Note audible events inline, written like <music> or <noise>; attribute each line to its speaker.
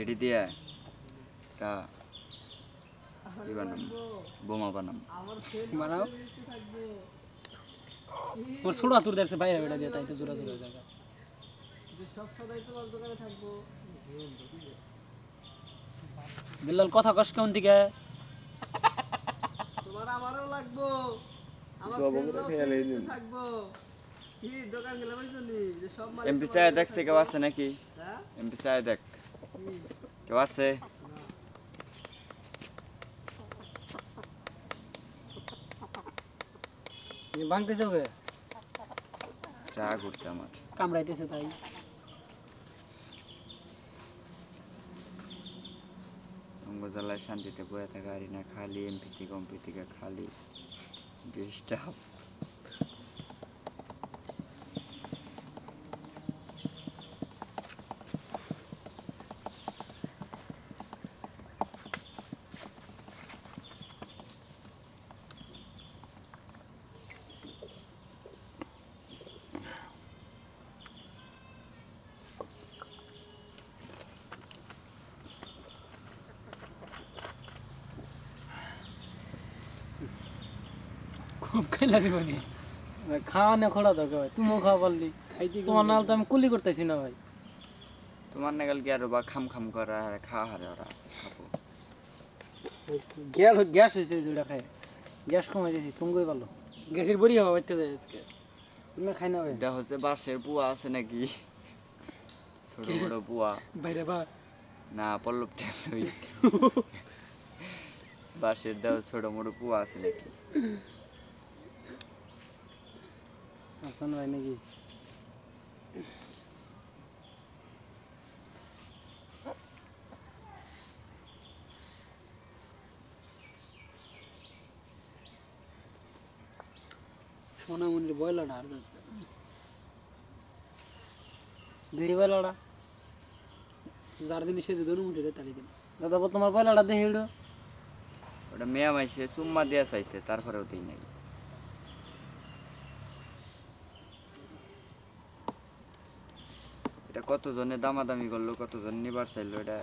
Speaker 1: এটি দিয়ে তা কি বানাম বোমা বানাম।
Speaker 2: বানাও তোমার ছোট হাতুর দেখছে বাইরে বেড়া দিয়ে তাই তো জোড়া জোড়া জায়গা। বিল্লাল কথা কষ্ট কেমন দিকে?
Speaker 3: তোমার আমারও লাগবো। আমার ফ্রেন্ডরাও থাকব। কি দোকান গেলে বুঝলি যে সব মাল
Speaker 1: এমপি চায় দেখছে কেউ আছে নাকি?
Speaker 3: হ্যাঁ?
Speaker 1: এমপি চায় দেখ। কেউ আছে
Speaker 2: ভাঙতেছে ওকে
Speaker 1: চা করছে আমার
Speaker 2: কামড়াইতেছে তাই
Speaker 1: জ্বালায় শান্তিতে বয়ে থাকা আরি না খালি এমপি থেকে এমপি খালি ডিস্টার্ব
Speaker 2: খুব খাইলা জীবনে খাওয়া না খোড়া দরকার ভাই তুমিও খাওয়া পারলি। তোমার নাল তো আমি কুলি করতেছি না ভাই।
Speaker 1: তোমার নাগাল কি আরও বা খাম খাম করা আর খাওয়া হারে ওরা খাব।
Speaker 2: গ্যাস গ্যাস হয়েছে যেটা খাই গ্যাস কমে গেছি তুমি ভালো গ্যাসের বড়ি হওয়া বাড়তে যায় আজকে। তুমি খাই না ভাই।
Speaker 1: এটা হচ্ছে বাঁশের পুয়া আছে নাকি? ছোট বড় পুয়া।
Speaker 2: বাইরে বা।
Speaker 1: না পল্লব <laughs> বাঁশের দেওয়া ছোট মোটো পুয়া আছে নাকি?
Speaker 2: হাসান ভাই নাকি? সোনামণির বয়লাটা আর যাচ্ছে দেখি বয়লাটা? যার দিনে সে যদি অনুমতি দেয় তাহলে দিন দাদা তোমার বয়লাটা দেখি
Speaker 1: ওটা? মেয়া মাইসে চুম্মা দিয়া চাইছে, তারপরেও দিই নাই। এটা কতজনে দামাদামি করল কতজন নিবার চাইলো এটা